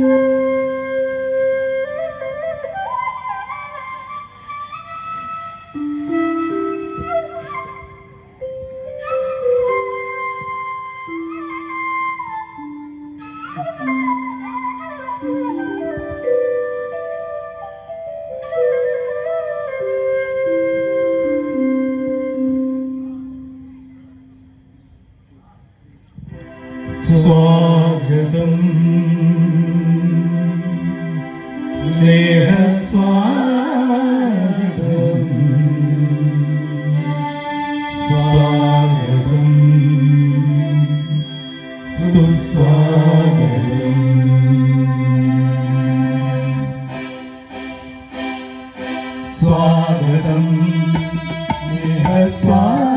സ്വാഗതം സ്നേഹസ്വാഗതം സ്വാഗതം. സുസ്വാഗതം സ്വാഗതം.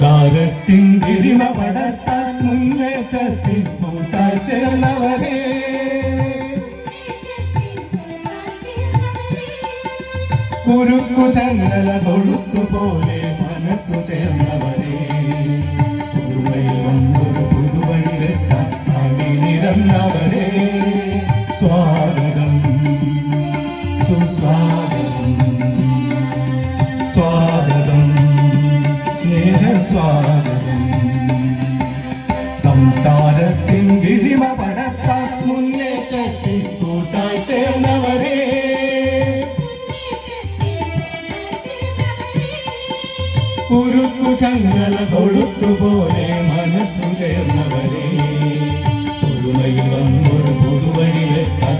സംസ്കാരത്തിൻ ഗിരിമ പടർത്താൻ മുന്നേറ്റത്തിൽ കൂട്ടായി ചേർന്നവരെ. കുരുക്കു ചങ്ങല കൊളുത്തുപോലെ മനസ്സു ചേർന്നവരെ. സംസ്കാരത്തിൻ ഗിരിമ പടത്താൻ മുന്നേറ്റത്തിൽ കൂട്ടായി ചേർന്നവരെ. ഉരുക്കു ചങ്ങല കൊളുത്തുപോലെ മനസ്സു ചേർന്നവരെ. ഒരുമയിൽ വന്നൊരു പുതുവഴി വെട്ടാൻ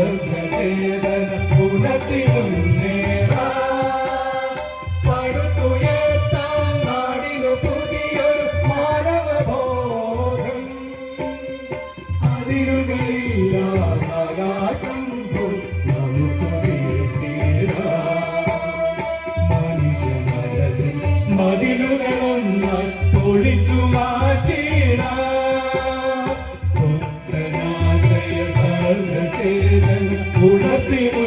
ഉത്തരാശയ people.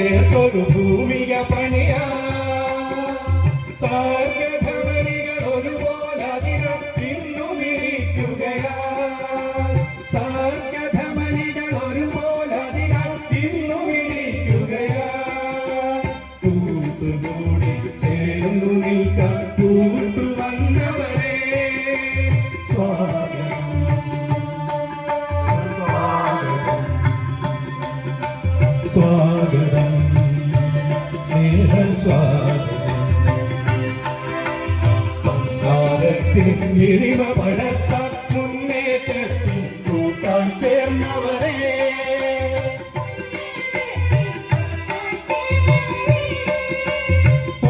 ചേർത്തൊരു ഭൂമിക പണിയാ സ്വർഗധമനികൾ ഒരുപോലെ അതിനം ഇന്നും വിളിക്കുകയാ. സ്വർഗധമനികൾ ഒരുപോലെ അതിനം ഇന്നും ഇരിക്കുകയാ കൂട്ടുകൂടി ചേർന്നു നിൽക്കാൻ കൂട്ടു വന്നവരെ. സ്വാഗതം. സ്വാഗതം. സ്വാഗതം സംസ്കാരത്തിൽ എരിവ പടത്താൻ മുന്നേറ്റത്തിൽ കൂട്ടാൻ ചേർന്നവരെ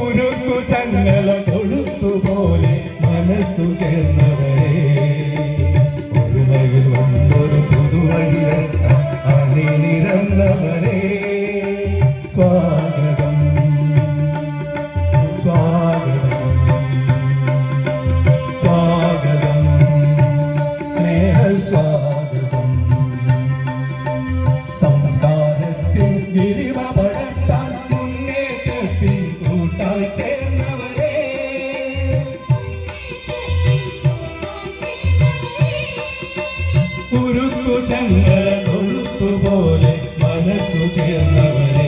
ഉരുക്കു ചങ്ങല കൊളുത്തുപോലെ മനസ്സു ചേർന്നവരെ. ഉരുക്കു ചങ്ങല കൊളുത്തുപോലെ മനസ്സു ചേർന്നവരെ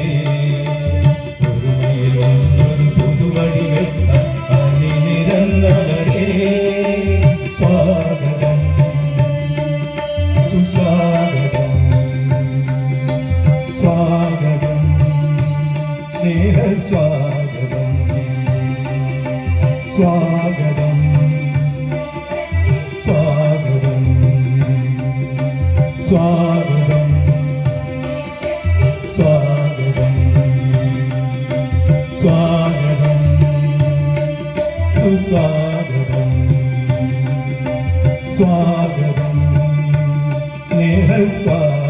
സ്വാഗതം സ്വാഗതം സ്വാഗതം സുസ്വാഗതം സ്വാഗതം സ്നേഹസ്വാഗതം